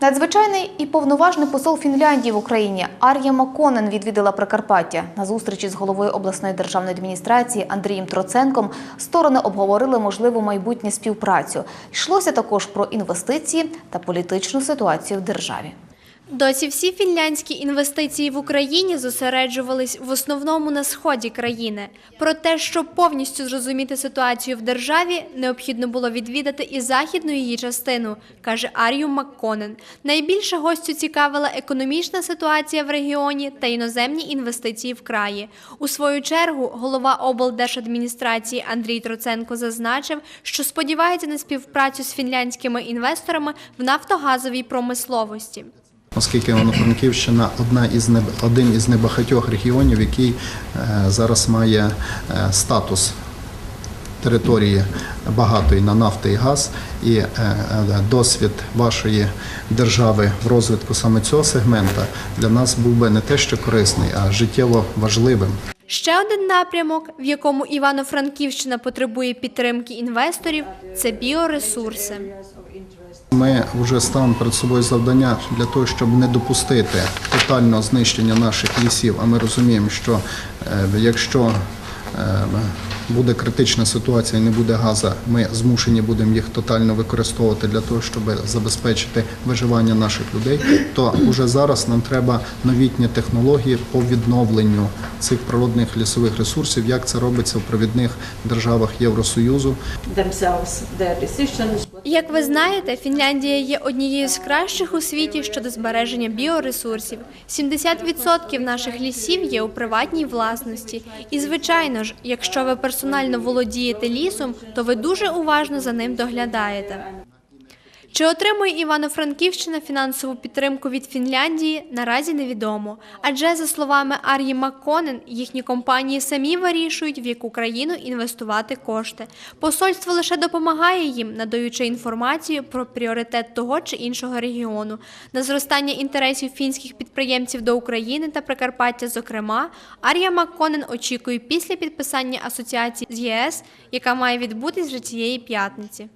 Надзвичайний і повноважний посол Фінляндії в Україні Ар'я Маконен відвідала Прикарпаття. На зустрічі з головою обласної державної адміністрації Андрієм Троценком сторони обговорили можливу майбутню співпрацю. Йшлося також про інвестиції та політичну ситуацію в державі. Досі всі фінляндські інвестиції в Україні зосереджувались в основному на сході країни. Про те, щоб повністю зрозуміти ситуацію в державі, необхідно було відвідати і західну її частину, каже Ар'ю Макконен. Найбільше гостю цікавила економічна ситуація в регіоні та іноземні інвестиції в краї. У свою чергу голова облдержадміністрації Андрій Троценко зазначив, що сподівається на співпрацю з фінляндськими інвесторами в нафтогазовій промисловості. Оскільки Івано-Франківщина одна із неб- один із небагатьох регіонів, який е, зараз має е, статус території багатої на нафти і газ, і е, досвід вашої держави в розвитку саме цього сегмента для нас був би не те, що корисний, а життєво важливим. Ще один напрямок, в якому Івано-Франківщина потребує підтримки інвесторів, це біоресурси. Ми вже ставимо перед собою завдання для того, щоб не допустити тотального знищення наших лісів. А ми розуміємо, що е, якщо е, буде критична ситуація і не буде газу, ми змушені будемо їх тотально використовувати для того, щоб забезпечити виживання наших людей. То вже зараз нам треба новітні технології по відновленню цих природних лісових ресурсів, як це робиться в провідних державах Євросоюзу. Як ви знаєте, Фінляндія є однією з кращих у світі щодо збереження біоресурсів. 70% наших лісів є у приватній власності. І, звичайно ж, якщо ви персонально володієте лісом, то ви дуже уважно за ним доглядаєте. Чи отримує Івано-Франківщина фінансову підтримку від Фінляндії, наразі невідомо. Адже, за словами Ар'ї Макконен, їхні компанії самі вирішують, в яку країну інвестувати кошти. Посольство лише допомагає їм, надаючи інформацію про пріоритет того чи іншого регіону. На зростання інтересів фінських підприємців до України та Прикарпаття, зокрема, Ар'я Макконен очікує після підписання асоціації з ЄС, яка має відбутись вже цієї п'ятниці.